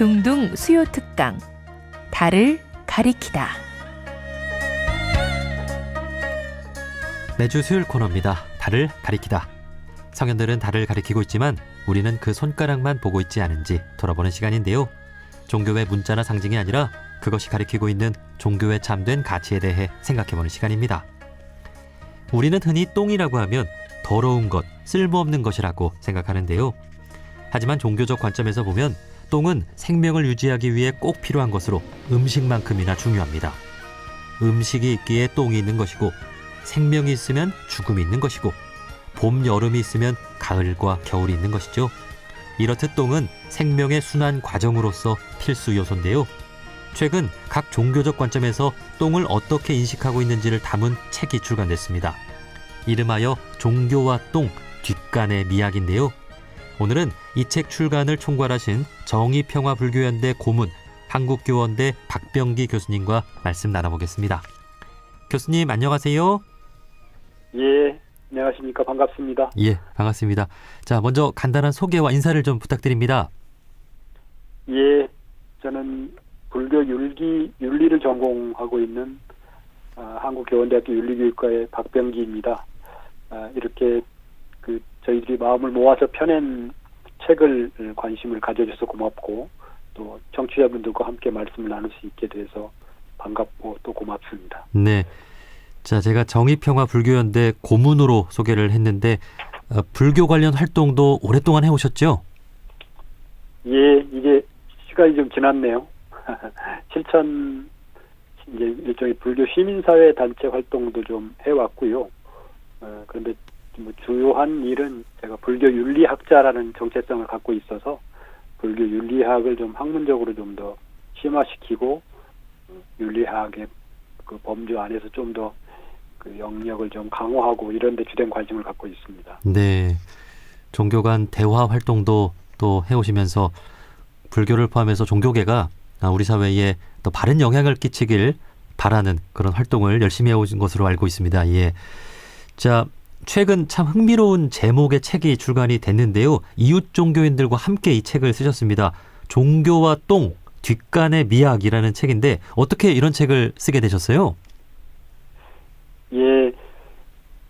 둥둥 수요 특강 달을 가리키다. 매주 수요일 코너입니다. 달을 가리키다. 성현들은 달을 가리키고 있지만 우리는 그 손가락만 보고 있지 않은지 돌아보는 시간인데요. 종교의 문자나 상징이 아니라 그것이 가리키고 있는 종교의 참된 가치에 대해 생각해보는 시간입니다. 우리는 흔히 똥이라고 하면 더러운 것, 쓸모없는 것이라고 생각하는데요. 하지만 종교적 관점에서 보면 똥은 생명을 유지하기 위해 꼭 필요한 것으로 음식만큼이나 중요합니다. 음식이 있기에 똥이 있는 것이고 생명이 있으면 죽음이 있는 것이고 봄, 여름이 있으면 가을과 겨울이 있는 것이죠. 이렇듯 똥은 생명의 순환 과정으로서 필수 요소인데요. 최근 각 종교적 관점에서 똥을 어떻게 인식하고 있는지를 담은 책이 출간됐습니다. 이름하여 종교와 똥 뒷간의 미학인데요. 오늘은 이 책 출간을 총괄하신 정의평화불교연대 고문 한국교원대 박병기 교수님과 말씀 나눠보겠습니다. 교수님 안녕하세요. 예, 안녕하십니까. 반갑습니다. 예, 반갑습니다. 자, 먼저 간단한 소개와 인사를 좀 부탁드립니다. 예, 저는 불교 윤리, 윤리를 전공하고 있는 아, 한국교원대학교 윤리교육과의 박병기입니다. 아, 이렇게 그 저희들이 마음을 모아서 펴낸 책을 관심을 가져줘서 고맙고 또 청취자분들과 함께 말씀을 나눌 수 있게 돼서 반갑고 또 고맙습니다. 네. 자, 제가 정의평화 불교연대 고문으로 소개를 했는데 어, 불교 관련 활동도 오랫동안 해오셨죠? 예, 이게 시간이 좀 지났네요. 실천 이제 일종의 불교 시민사회 단체 활동도 좀 해왔고요. 어, 그런데 뭐 주요한 일은 제가 불교 윤리학자라는 정체성을 갖고 있어서 불교 윤리학을 좀 학문적으로 좀 더 심화시키고 윤리학의 그 범주 안에서 좀 더 그 영역을 좀 강화하고 이런 데 주된 관심을 갖고 있습니다. 네. 종교 간 대화 활동도 또 해오시면서 불교를 포함해서 종교계가 아, 우리 사회에 또 바른 영향을 끼치길 바라는 그런 활동을 열심히 해오신 것으로 알고 있습니다. 예. 자, 최근 참 흥미로운 제목의 책이 출간이 됐는데요. 이웃 종교인들과 함께 이 책을 쓰셨습니다. 종교와 똥, 뒷간의 미학이라는 책인데 어떻게 이런 책을 쓰게 되셨어요? 예,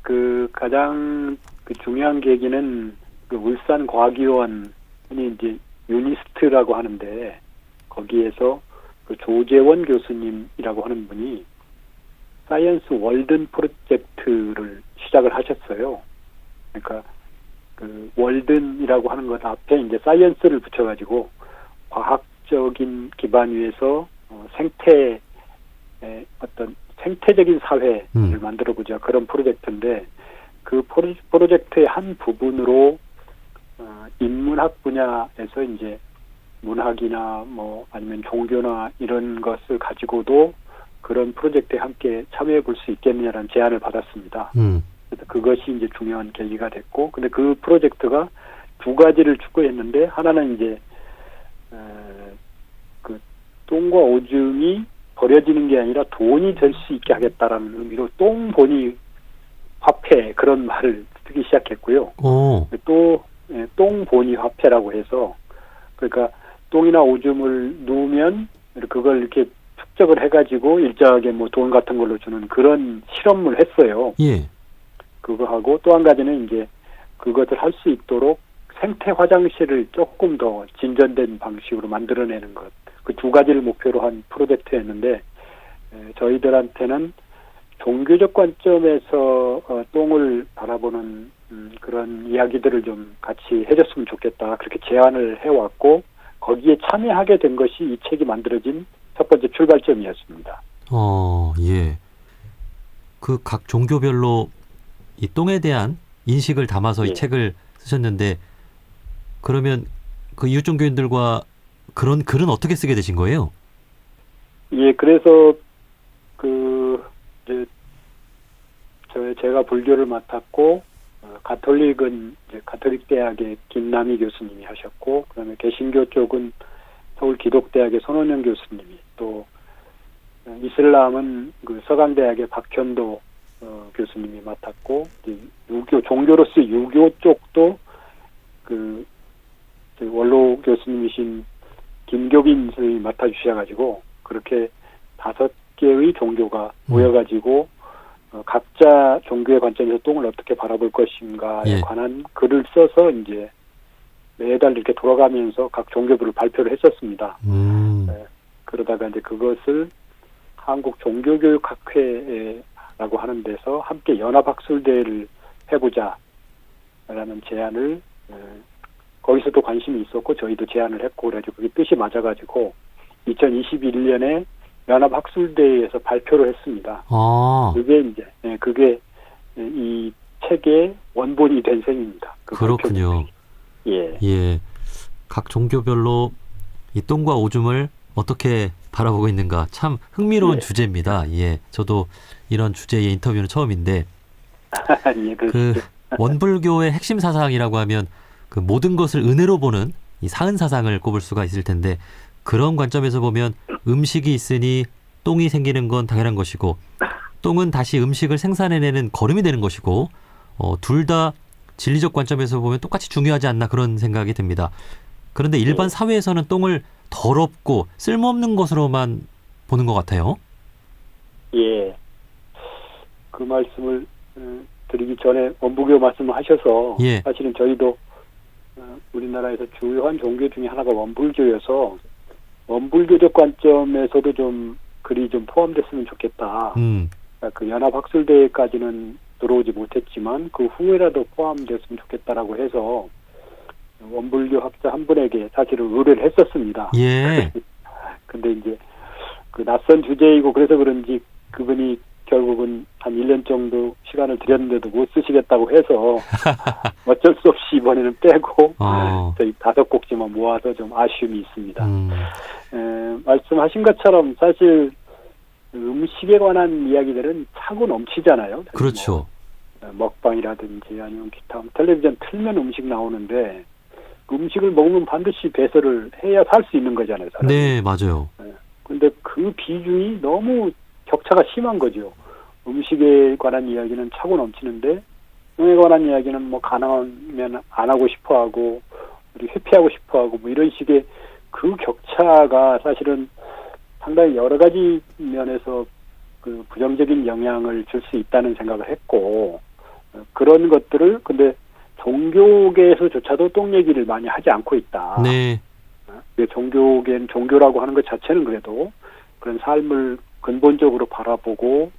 그 가장 그 중요한 계기는 그 울산 과기원이 이제 유니스트라고 하는데 거기에서 그 조재원 교수님이라고 하는 분이 사이언스 월든 프로젝트를 시작을 하셨어요. 그러니까 그 월든이라고 하는 것 앞에 이제 사이언스를 붙여가지고 과학적인 기반 위에서 어, 생태의 어떤 생태적인 사회를 음. 만들어보자 그런 프로젝트인데 그 프로, 프로젝트의 한 부분으로 어, 인문학 분야에서 이제 문학이나 뭐 아니면 종교나 이런 것을 가지고도 그런 프로젝트에 함께 참여해 볼 수 있겠느냐라는 제안을 받았습니다. 음. 그래서 그것이 이제 중요한 계기가 됐고, 근데 그 프로젝트가 두 가지를 추구했는데 하나는 이제 어, 그 똥과 오줌이 버려지는 게 아니라 돈이 될 수 있게 하겠다라는 의미로 똥보니 화폐 그런 말을 쓰기 시작했고요. 오. 또 예, 똥보니 화폐라고 해서 그러니까 똥이나 오줌을 누우면 그걸 이렇게 축적을 해가지고 일정하게 뭐 돈 같은 걸로 주는 그런 실험을 했어요. 예. 그거 하고 또 한 가지는 이제 그것을 할 수 있도록 생태 화장실을 조금 더 진전된 방식으로 만들어내는 것. 그 두 가지를 목표로 한 프로젝트였는데 에, 저희들한테는 종교적 관점에서 어, 똥을 바라보는 음, 그런 이야기들을 좀 같이 해줬으면 좋겠다 그렇게 제안을 해왔고 거기에 참여하게 된 것이 이 책이 만들어진 첫 번째 출발점이었습니다. 어, 예. 그 각 종교별로 이 똥에 대한 인식을 담아서 이 예. 책을 쓰셨는데 그러면 그 이웃 종교인들과 그런 글은 어떻게 쓰게 되신 거예요? 예, 그래서 그 이제 저 제가 불교를 맡았고 어, 가톨릭은 이제 가톨릭 대학의 김남희 교수님이 하셨고 그다음에 개신교 쪽은 서울 기독대학의 손원영 교수님이 또 어, 이슬람은 그 서강대학의 박현도 어, 교수님이 맡았고 이제 유교 종교로서 유교 쪽도 그, 그 원로 교수님이신 김교빈 선생님이 맡아주셔가지고 그렇게 다섯 개의 종교가 음. 모여가지고 어, 각자 종교의 관점에서 똥을 어떻게 바라볼 것인가에 예. 관한 글을 써서 이제 매달 이렇게 돌아가면서 각 종교부를 발표를 했었습니다. 음. 네. 그러다가 이제 그것을 한국 종교교육학회 라고 하는 데서 함께 연합학술대회를 해보자라는 제안을 에, 거기서도 관심이 있었고 저희도 제안을 했고 그래가지고 그게 뜻이 맞아가지고 2021년에 연합학술대회에서 발표를 했습니다. 아, 그게 이제 예, 그게 이 책의 원본이 된 셈입니다. 그 그렇군요. 발표 예. 예. 각 종교별로 이 똥과 오줌을 어떻게 바라보고 있는가 참 흥미로운 예. 주제입니다. 예. 저도 이런 주제의 인터뷰는 처음인데 예, 그, 그 원불교의 핵심 사상이라고 하면 그 모든 것을 은혜로 보는 이 사은 사상을 꼽을 수가 있을 텐데 그런 관점에서 보면 음식이 있으니 똥이 생기는 건 당연한 것이고 똥은 다시 음식을 생산해내는 거름이 되는 것이고 어, 둘 다 진리적 관점에서 보면 똑같이 중요하지 않나 그런 생각이 듭니다. 그런데 일반 사회에서는 똥을 더럽고 쓸모없는 것으로만 보는 것 같아요. 예. 그 말씀을 어, 드리기 전에 원부교 말씀을 하셔서 예. 사실은 저희도 어, 우리나라에서 주요한 종교 중에 하나가 원불교여서 원불교적 관점에서도 좀 글이 좀 포함됐으면 좋겠다. 음, 그러니까 그 연합학술대회까지는 들어오지 못했지만 그 후에라도 포함됐으면 좋겠다라고 해서 원불교 학자 한 분에게 사실은 의뢰를 했었습니다. 예, 근데 이제 그 낯선 주제이고 그래서 그런지 그분이 결국은 한 1년 정도 시간을 들였는데도 못 쓰시겠다고 해서 어쩔 수 없이 이번에는 빼고 어, 저희 다섯 곡지만 모아서 좀 아쉬움이 있습니다. 음, 에, 말씀하신 것처럼 사실 음식에 관한 이야기들은 차고 넘치잖아요. 그렇죠. 뭐, 먹방이라든지 아니면 기타 텔레비전 틀면 음식 나오는데 그 음식을 먹으면 반드시 배설을 해야 살 수 있는 거잖아요. 사람이. 네, 맞아요. 근데 그 비중이 너무 격차가 심한 거죠. 음식에 관한 이야기는 차고 넘치는데 똥에 관한 이야기는 뭐 가능하면 안 하고 싶어 하고 우리 회피하고 싶어 하고 뭐 이런 식의 그 격차가 사실은 상당히 여러 가지 면에서 그 부정적인 영향을 줄 수 있다는 생각을 했고 어, 그런 것들을 근데 종교계에서조차도 똥 얘기를 많이 하지 않고 있다. 네, 그 종교계는 종교라고 하는 것 자체는 그래도 그런 삶을 근본적으로 바라보고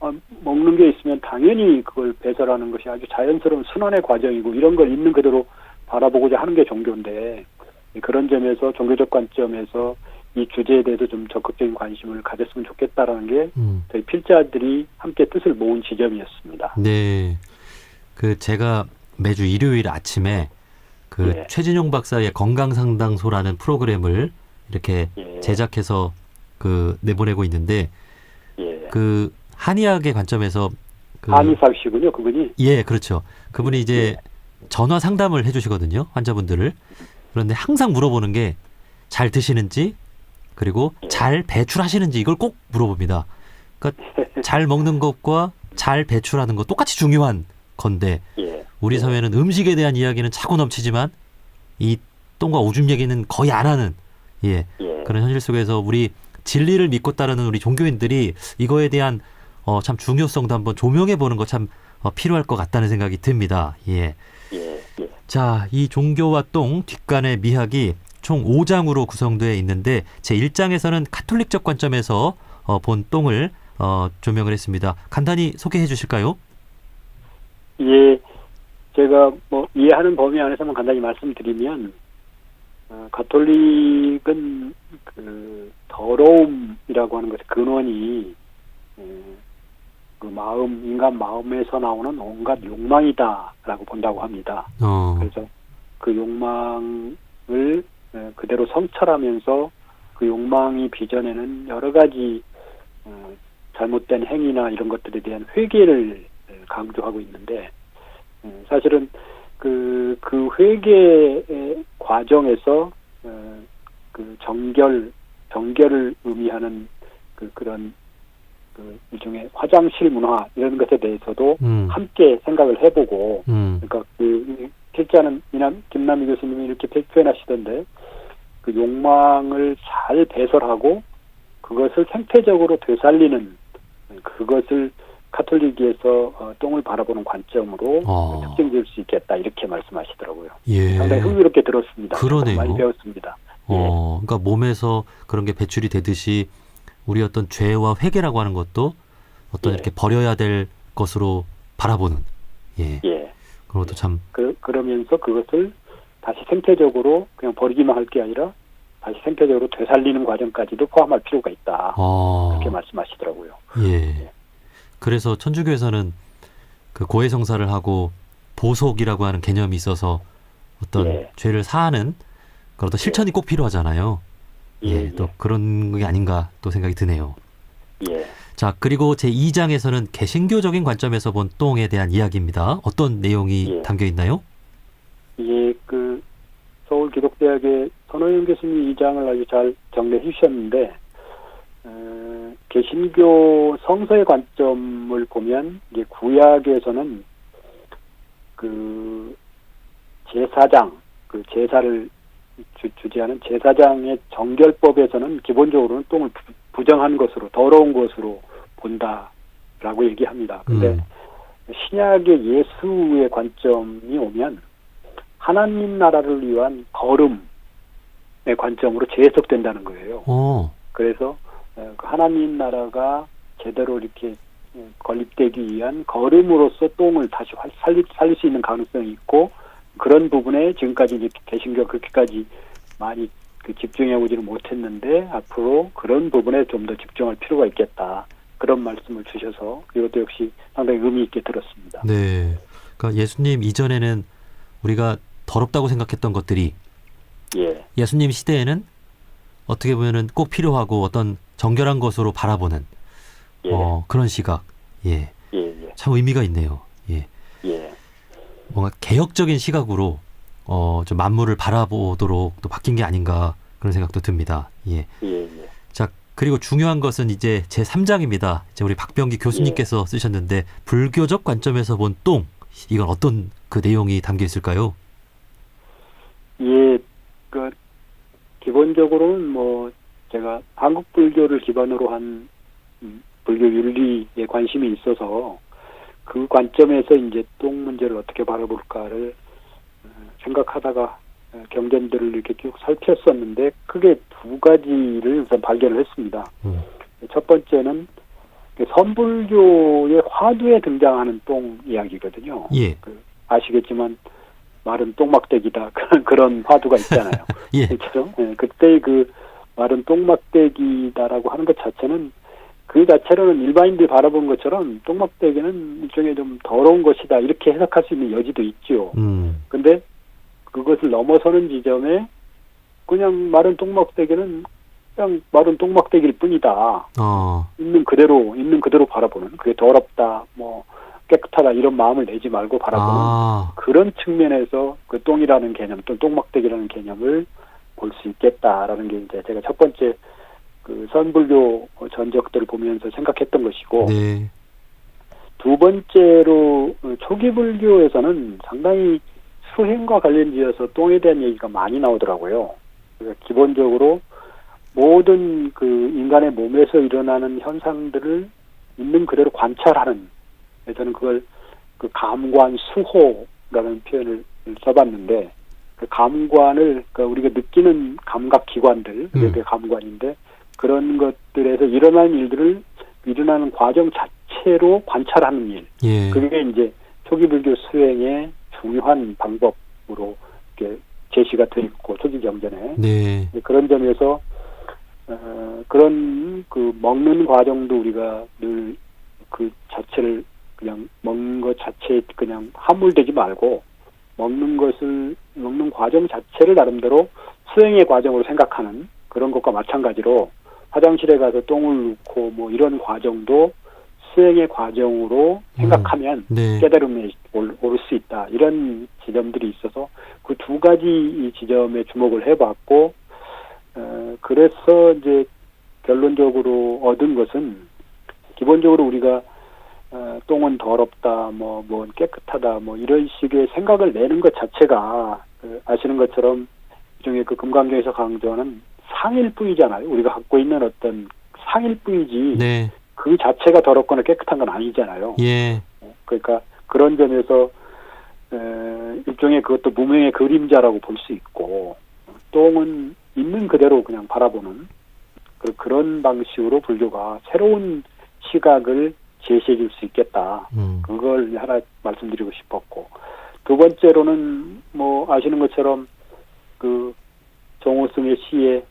어, 먹는 게 있으면 당연히 그걸 배설하는 것이 아주 자연스러운 순환의 과정이고 이런 걸 있는 그대로 바라보고자 하는 게 종교인데 그런 점에서 종교적 관점에서 이 주제에 대해서 좀 적극적인 관심을 가졌으면 좋겠다라는 게 음, 저희 필자들이 함께 뜻을 모은 지점이었습니다. 네. 그 제가 매주 일요일 아침에 그 예. 최진용 박사의 건강 상담소라는 프로그램을 이렇게 예, 제작해서 그 내보내고 있는데 예. 그 한의학의 관점에서 그 한의사시군요, 그분이. 예, 그렇죠. 그분이 이제 전화 상담을 해주시거든요, 환자분들을. 그런데 항상 물어보는 게 잘 드시는지 그리고 예. 잘 배출하시는지 이걸 꼭 물어봅니다. 그러니까 잘 먹는 것과 잘 배출하는 것 똑같이 중요한 건데 예. 우리 예. 사회는 음식에 대한 이야기는 차고 넘치지만 이 똥과 오줌 얘기는 거의 안 하는 예 예. 그런 현실 속에서 우리 진리를 믿고 따르는 우리 종교인들이 이거에 대한 어, 참 중요성도 한번 조명해 보는 거 참 어, 필요할 것 같다는 생각이 듭니다. 예. 예. 예. 자, 이 종교와 똥 뒷간의 미학이 총 5장으로 구성되어 있는데 제 1장에서는 카톨릭적 관점에서 어, 본 똥을 어, 조명을 했습니다. 간단히 소개해 주실까요? 예, 제가 뭐 이해하는 범위 안에서만 간단히 말씀드리면 어, 가톨릭은 그 더러움이라고 하는 것의 근원이 에, 그 마음 인간 마음에서 나오는 온갖 욕망이다라고 본다고 합니다. 어, 그래서 그 욕망을 에, 그대로 성찰하면서 그 욕망이 빚어내는 여러 가지 어, 잘못된 행위나 이런 것들에 대한 회개를 에, 강조하고 있는데 에, 사실은 그, 그 회개의 과정에서 어, 그 정결 정결을 의미하는 그 그런 그 일종의 화장실 문화 이런 것에 대해서도 음, 함께 생각을 해보고 음, 그러니까 그 필자는 이남 김남희 교수님이 이렇게 표현하시던데 그 욕망을 잘 배설하고 그것을 생태적으로 되살리는 그것을 카톨릭에서 어, 똥을 바라보는 관점으로 어. 특징 지을 수 있겠다 이렇게 말씀하시더라고요. 예. 상당히 흥미롭게 들었습니다. 그러네요. 많이 배웠습니다. 어, 그러니까 몸에서 그런 게 배출이 되듯이 우리 어떤 죄와 회개라고 하는 것도 어떤 예. 이렇게 버려야 될 것으로 바라보는 예. 예. 그런 것도 참 그, 그러면서 그것을 다시 생태적으로 그냥 버리기만 할 게 아니라 다시 생태적으로 되살리는 과정까지도 포함할 필요가 있다. 어. 그렇게 말씀하시더라고요. 예. 그래서 천주교에서는 그 고해성사를 하고 보속이라고 하는 개념이 있어서 어떤 예. 죄를 사하는 그런 어떤 실천이 꼭 필요하잖아요. 예, 예, 또 그런 게 아닌가 또 생각이 드네요. 예. 자, 그리고 제 2장에서는 개신교적인 관점에서 본 똥에 대한 이야기입니다. 어떤 내용이 예. 담겨 있나요? 이게 그 서울 기독대학의 선호영 교수님이 이 장을 아주 잘 정리해 주셨는데 어, 개신교 성서의 관점을 보면 이게 구약에서는 그 제사장 그 제사를 주, 주재하는 제사장의 정결법에서는 기본적으로는 똥을 부- 부정한 것으로 더러운 것으로 본다라고 얘기합니다. 근데 음. 신약의 예수의 관점이 오면 하나님 나라를 위한 걸음의 관점으로 재해석된다는 거예요. 어. 그래서 어, 그 하나님 나라가 제대로 이렇게 어, 건립되기 위한 걸음으로서 똥을 다시 활- 살릴, 살릴 수 있는 가능성이 있고 그런 부분에 지금까지 이제 개신교가 그렇게까지 많이 그 집중해 오지는 못했는데 앞으로 그런 부분에 좀 더 집중할 필요가 있겠다. 그런 말씀을 주셔서 이것도 역시 상당히 의미 있게 들었습니다. 네. 그러니까 예수님 이전에는 우리가 더럽다고 생각했던 것들이 예, 예수님 시대에는 어떻게 보면은 꼭 필요하고 어떤 정결한 것으로 바라보는 예, 어, 그런 시각. 예. 예, 예, 참 의미가 있네요. 예. 예, 뭔가 개혁적인 시각으로 어, 좀 만물을 바라보도록 또 바뀐 게 아닌가 그런 생각도 듭니다. 예. 예, 예. 자, 그리고 중요한 것은 이제 제 3장입니다. 이제 우리 박병기 교수님께서 쓰셨는데 불교적 관점에서 본 똥. 이건 어떤 그 내용이 담겨 있을까요? 예, 그 기본적으로는 뭐 제가 한국 불교를 기반으로 한 음, 불교 윤리에 관심이 있어서 그 관점에서 이제 똥 문제를 어떻게 바라볼까를 어, 생각하다가 어, 경전들을 이렇게 쭉 살폈었는데 크게 두 가지를 우선 발견을 했습니다. 음. 첫 번째는 그 선불교의 화두에 등장하는 똥 이야기거든요. 예. 그 아시겠지만 말은 똥막대기다 그런 그런 화두가 있잖아요. 예. 그렇죠. 예, 그때 그 말은 똥막대기다라고 하는 것 자체는 그 자체로는 일반인들이 바라본 것처럼 똥막대기는 일종의 좀 더러운 것이다 이렇게 해석할 수 있는 여지도 있죠. 음. 근데 그것을 넘어서는 지점에 그냥 마른 똥막대기는 그냥 마른 똥막대기일 뿐이다. 어. 있는 그대로 있는 그대로 바라보는 그게 더럽다 뭐 깨끗하다 이런 마음을 내지 말고 바라보는 아. 그런 측면에서 그 똥이라는 개념 또 똥막대기라는 개념을 볼 수 있겠다라는 게 이제 제가 첫 번째 그 선불교 전적들을 보면서 생각했던 것이고 네. 두 번째로 어, 초기 불교에서는 상당히 수행과 관련지어서 똥에 대한 얘기가 많이 나오더라고요. 그래서 기본적으로 모든 그 인간의 몸에서 일어나는 현상들을 있는 그대로 관찰하는 저는 그걸 그 감관 수호라는 표현을 써봤는데 그 감관을 그러니까 우리가 느끼는 감각 기관들 그게 음. 그 감관인데 그런 것들에서 일어나는 일들을 일어나는 과정 자체로 관찰하는 일 예. 그게 이제 초기 불교 수행의 중요한 방법으로 이렇게 제시가 돼 있고 초기 경전에 네. 그런 점에서 어, 그런 그 먹는 과정도 우리가 늘 그 자체를 그냥 먹는 것 자체에 그냥 함몰되지 말고 먹는 것을 먹는 과정 자체를 나름대로 수행의 과정으로 생각하는 그런 것과 마찬가지로 화장실에 가서 똥을 넣고 뭐 이런 과정도 수행의 과정으로 생각하면 네. 깨달음에 올- 오를 수 있다 이런 지점들이 있어서 그 두 가지 이 지점에 주목을 해봤고 어, 그래서 이제 결론적으로 얻은 것은 기본적으로 우리가 어, 똥은 더럽다 뭐, 뭐 깨끗하다 뭐 이런 식의 생각을 내는 것 자체가 그 아시는 것처럼 일종의 그 금강경에서 강조하는 상일 뿐이잖아요. 우리가 갖고 있는 어떤 상일 뿐이지 네. 그 자체가 더럽거나 깨끗한 건 아니잖아요. 예. 그러니까 그런 점에서 에, 일종의 그것도 무명의 그림자라고 볼 수 있고 똥은 있는 그대로 그냥 바라보는 그- 그런 방식으로 불교가 새로운 시각을 제시해 줄 수 있겠다. 음. 그걸 하나 말씀드리고 싶었고 두 번째로는 뭐 아시는 것처럼 그 정호승의 시에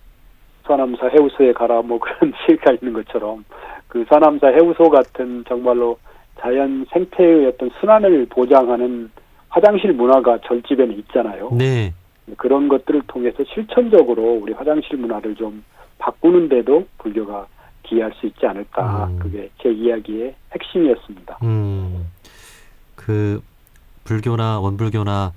서남사 해우소에 가라 뭐 그런 시가 있는 것처럼 그 서남사 해우소 같은 정말로 자연 생태의 어떤 순환을 보장하는 화장실 문화가 절집에는 있잖아요. 네. 그런 것들을 통해서 실천적으로 우리 화장실 문화를 좀 바꾸는데도 불교가 기여할 수 있지 않을까. 음. 그게 제 이야기의 핵심이었습니다. 음. 그 불교나 원불교나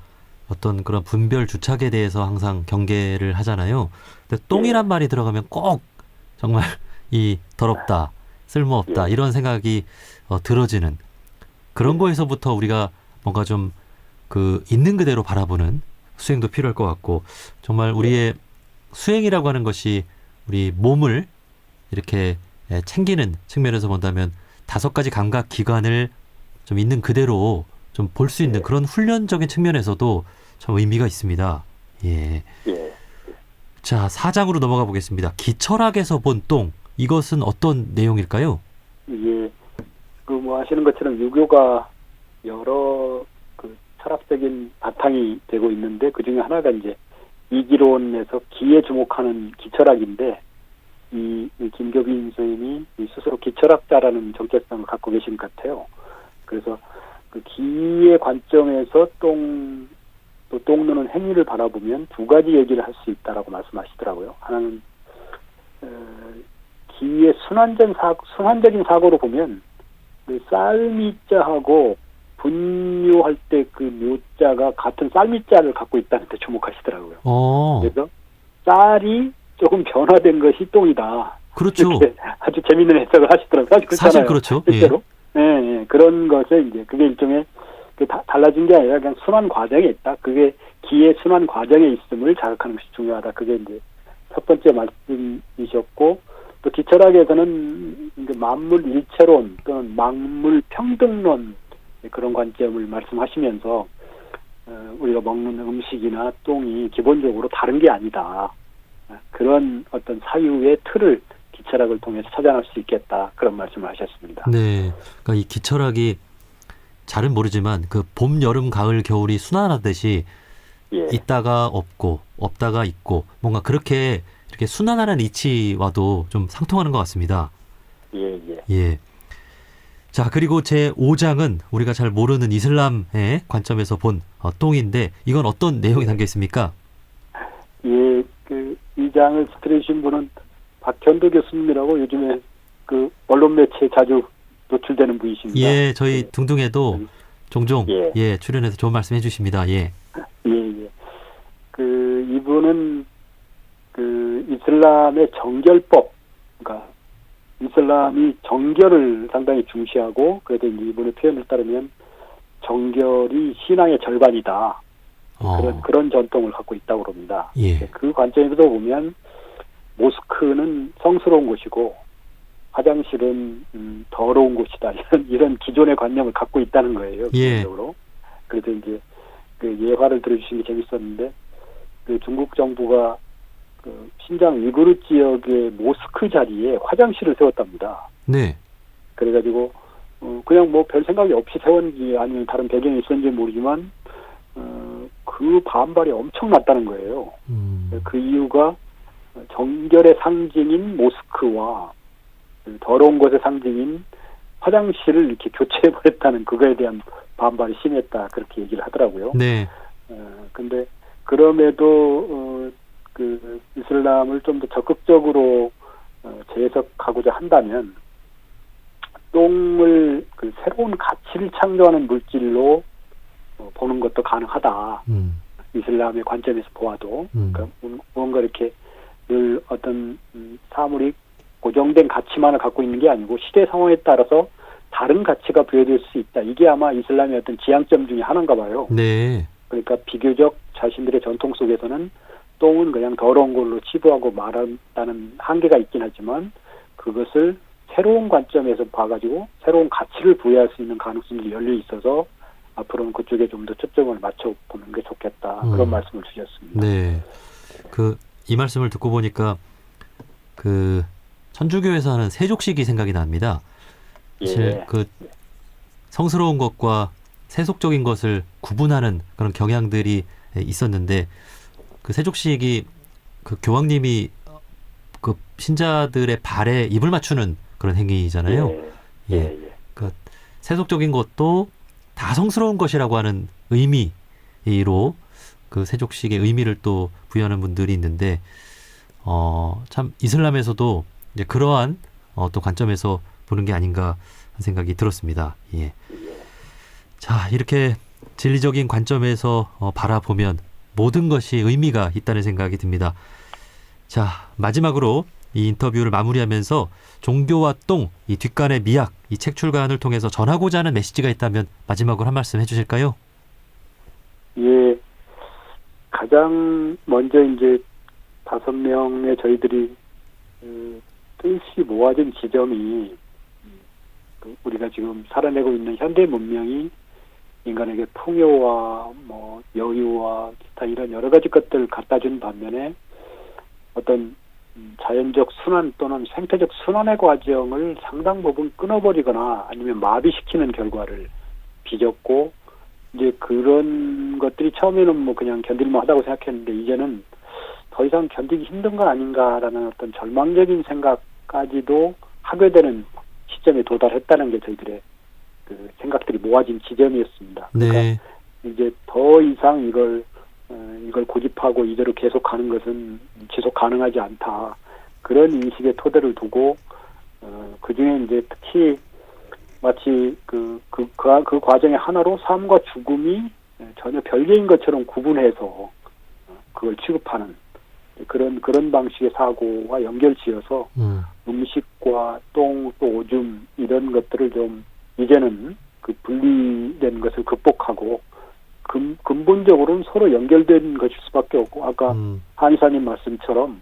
어떤 그런 분별 주착에 대해서 항상 경계를 하잖아요. 근데 똥이란 말이 들어가면 꼭 정말 이 더럽다, 쓸모없다 예. 이런 생각이 어, 들어지는 그런 거에서부터 우리가 뭔가 좀 그 있는 그대로 바라보는 수행도 필요할 것 같고 정말 우리의 수행이라고 하는 것이 우리 몸을 이렇게 예, 챙기는 측면에서 본다면 다섯 가지 감각 기관을 좀 있는 그대로 좀 볼 수 있는 예. 그런 훈련적인 측면에서도 참 의미가 있습니다. 예. 예. 자, 사장으로 넘어가 보겠습니다. 기철학에서 본 똥. 이것은 어떤 내용일까요? 이게 그뭐 아시는 것처럼 유교가 여러 그 철학적인 바탕이 되고 있는데 그 중에 하나가 이제 이기론에서 기에 주목하는 기철학인데 이, 이 김교빈 선생님이 이 스스로 기철학자라는 정체성을 갖고 계신 것 같아요. 그래서 그 기의 관점에서 똥, 또 똥 누는 행위를 바라보면 두 가지 얘기를 할 수 있다라고 말씀하시더라고요. 하나는 어, 기의 순환적 사 순환적인 사고로 보면 그 쌀미자하고 분유할 때 그 묘자가 같은 쌀미자를 갖고 있다는 데 주목하시더라고요. 어, 그래서 쌀이 조금 변화된 것이 똥이다. 그렇죠. 아주 재밌는 해석을 하시더라고요. 사실 그렇잖아요. 사실 그렇죠. 예. 실제로. 예, 예. 그런 것에 이제 그게 일종의 그 다, 달라진 게 아니라 그냥 순환 과정에 있다. 그게 기의 순환 과정에 있음을 자각하는 것이 중요하다. 그게 이제 첫 번째 말씀이셨고 또 기철학에서는 이제 만물 일체론 또는 만물 평등론 그런 관점을 말씀하시면서 어, 우리가 먹는 음식이나 똥이 기본적으로 다른 게 아니다. 어, 그런 어떤 사유의 틀을 기철학을 통해서 찾아낼 수 있겠다. 그런 말씀을 하셨습니다. 네. 그러니까 이 기철학이 잘은 모르지만 그 봄, 여름, 가을, 겨울이 순환하듯이 예. 있다가 없고 없다가 있고 뭔가 그렇게 이렇게 순환하는 이치와도 좀 상통하는 것 같습니다. 예, 예. 예. 자, 그리고 제 5장은 우리가 잘 모르는 이슬람의 관점에서 본 어, 똥인데 이건 어떤 내용이 담겨 있습니까? 예, 그, 이 장을 들으신 분은 박현도 교수님이라고 요즘에 그 언론 매체에 자주 노출되는 분이십니다. 예, 저희 네. 둥둥에도 음. 종종 예. 예, 출연해서 좋은 말씀 해주십니다. 예. 예, 예. 그, 이분은 그 이슬람의 정결법, 그러니까 이슬람이 정결을 상당히 중시하고, 그래도 이제 이분의 표현을 따르면 정결이 신앙의 절반이다. 어, 그런, 그런 전통을 갖고 있다고 그럽니다. 예. 그 관점에서 보면 모스크는 성스러운 곳이고 화장실은 음, 더러운 곳이다 이런 이런 기존의 관념을 갖고 있다는 거예요 예. 기본적으로 그래서 이제 그 예화를 들어주신 게 재밌었는데 그 중국 정부가 그 신장 위구르 지역의 모스크 자리에 화장실을 세웠답니다. 네. 그래가지고 어, 그냥 뭐 별 생각이 없이 세웠는지 아니면 다른 배경이 있었는지 모르지만 어, 그 반발이 엄청났다는 거예요. 음, 그 이유가 정결의 상징인 모스크와 그 더러운 것의 상징인 화장실을 이렇게 교체해버렸다는 그거에 대한 반발이 심했다 그렇게 얘기를 하더라고요. 네. 어, 근데 그럼에도 어, 그 이슬람을 좀 더 적극적으로 어, 재해석하고자 한다면 똥을 그 새로운 가치를 창조하는 물질로 어, 보는 것도 가능하다. 음, 이슬람의 관점에서 보아도 음. 그러니까 무- 무언가 이렇게 늘 어떤 음, 사물이 고정된 가치만을 갖고 있는 게 아니고 시대 상황에 따라서 다른 가치가 부여될 수 있다. 이게 아마 이슬람의 어떤 지향점 중에 하나인가 봐요. 네. 그러니까 비교적 자신들의 전통 속에서는 똥은 그냥 더러운 걸로 치부하고 말한다는 한계가 있긴 하지만 그것을 새로운 관점에서 봐가지고 새로운 가치를 부여할 수 있는 가능성이 열려 있어서 앞으로는 그쪽에 좀 더 초점을 맞춰보는 게 좋겠다 음. 그런 말씀을 주셨습니다. 네. 그 이 말씀을 듣고 보니까 그 천주교에서 하는 세족식이 생각이 납니다. 사실 예. 그 성스러운 것과 세속적인 것을 구분하는 그런 경향들이 있었는데 그 세족식이 그 교황님이 그 신자들의 발에 입을 맞추는 그런 행위잖아요. 예. 예. 예. 예. 세속적인 것도 다 성스러운 것이라고 하는 의미로 그 세족식의 의미를 또 부여하는 분들이 있는데 어 참 이슬람에서도 이제 그러한 어, 또 관점에서 보는 게 아닌가 하는 생각이 들었습니다. 예. 자 이렇게 진리적인 관점에서 어, 바라보면 모든 것이 의미가 있다는 생각이 듭니다. 자 마지막으로 이 인터뷰를 마무리하면서 종교와 똥, 이 뒷간의 미학, 이 책 출간을 통해서 전하고자 하는 메시지가 있다면 마지막으로 한 말씀 해주실까요? 예, 가장 먼저 이제 다섯 명의 저희들이 그 뜻이 모아진 지점이 그 우리가 지금 살아내고 있는 현대 문명이 인간에게 풍요와 뭐 여유와 기타 이런 여러 가지 것들을 갖다 준 반면에 어떤 음, 자연적 순환 또는 생태적 순환의 과정을 상당 부분 끊어버리거나 아니면 마비시키는 결과를 빚었고 이제 그런 것들이 처음에는 뭐 그냥 견딜만 하다고 생각했는데 이제는 더 이상 견디기 힘든 건 아닌가라는 어떤 절망적인 생각까지도 하게 되는 시점에 도달했다는 게 저희들의 그 생각들이 모아진 지점이었습니다. 그러니까 네, 이제 더 이상 이걸 어, 이걸 고집하고 이대로 계속 가는 것은 지속 가능하지 않다. 그런 인식의 토대를 두고 어, 그 중에 이제 특히 마치 그, 그, 그, 그 과정의 하나로 삶과 죽음이 전혀 별개인 것처럼 구분해서 어, 그걸 취급하는 그런, 그런 방식의 사고와 연결지어서 음, 음식과 똥, 또 오줌 이런 것들을 좀 이제는 그 분리된 것을 극복하고 근, 근본적으로는 서로 연결된 것일 수밖에 없고 아까 음, 한의사님 말씀처럼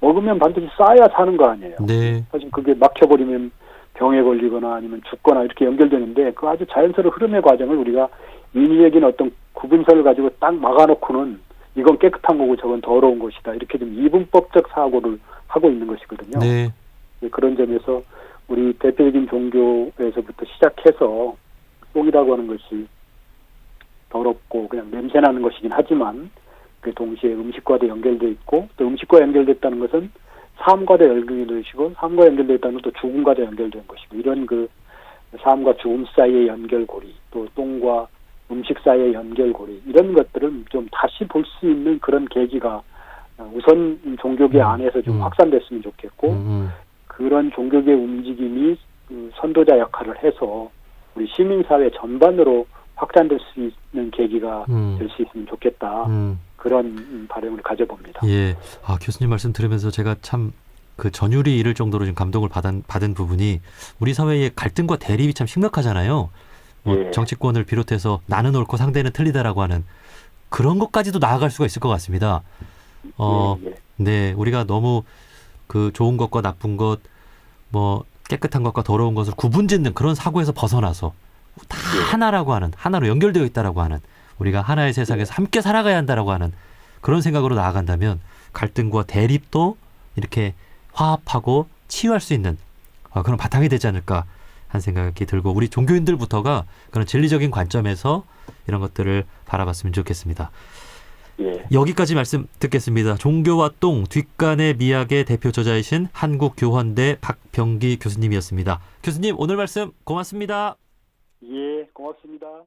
먹으면 반드시 싸야 사는 거 아니에요. 네, 사실 그게 막혀버리면 병에 걸리거나 아니면 죽거나 이렇게 연결되는데 그 아주 자연스러운 흐름의 과정을 우리가 인위적인 어떤 구분선을 가지고 딱 막아놓고는 이건 깨끗한 거고 저건 더러운 것이다 이렇게 좀 이분법적 사고를 하고 있는 것이거든요. 네, 네, 그런 점에서 우리 대표적인 종교에서부터 시작해서 똥이라고 하는 것이 더럽고 그냥 냄새 나는 것이긴 하지만 그 동시에 음식과도 연결돼 있고 또 음식과 연결됐다는 것은 삶과도 연결돼 있고 삶과 연결돼 있다는 것도 죽음과도 연결된 것이고 이런 그 삶과 죽음 사이의 연결고리 또 똥과 음식 사이의 연결고리 이런 것들을 좀 다시 볼 수 있는 그런 계기가 우선 종교계 음, 안에서 좀 음. 확산됐으면 좋겠고 음, 음, 그런 종교계 움직임이 그 선도자 역할을 해서 우리 시민사회 전반으로 확산될 수 있는 계기가 음, 될수 있으면 좋겠다. 음, 그런 음, 바람을 가져봅니다. 예. 아, 교수님 말씀 들으면서 제가 참 그 전율이 이를 정도로 좀 감동을 받은, 받은 부분이 우리 사회의 갈등과 대립이 참 심각하잖아요. 뭐 예. 정치권을 비롯해서 나는 옳고 상대는 틀리다라고 하는 그런 것까지도 나아갈 수가 있을 것 같습니다. 어, 예, 예. 네, 우리가 너무 그 좋은 것과 나쁜 것, 뭐 깨끗한 것과 더러운 것을 구분 짓는 그런 사고에서 벗어나서 다 예. 하나라고 하는 하나로 연결되어 있다라고 하는 우리가 하나의 세상에서 함께 살아가야 한다라고 하는 그런 생각으로 나아간다면 갈등과 대립도 이렇게 화합하고 치유할 수 있는 어, 그런 바탕이 되지 않을까 하는 생각이 들고 우리 종교인들부터가 그런 진리적인 관점에서 이런 것들을 바라봤으면 좋겠습니다. 예. 여기까지 말씀 듣겠습니다. 종교와 똥 뒷간의 미학의 대표 저자이신 한국교환대 박병기 교수님이었습니다. 교수님 오늘 말씀 고맙습니다. 예, 고맙습니다.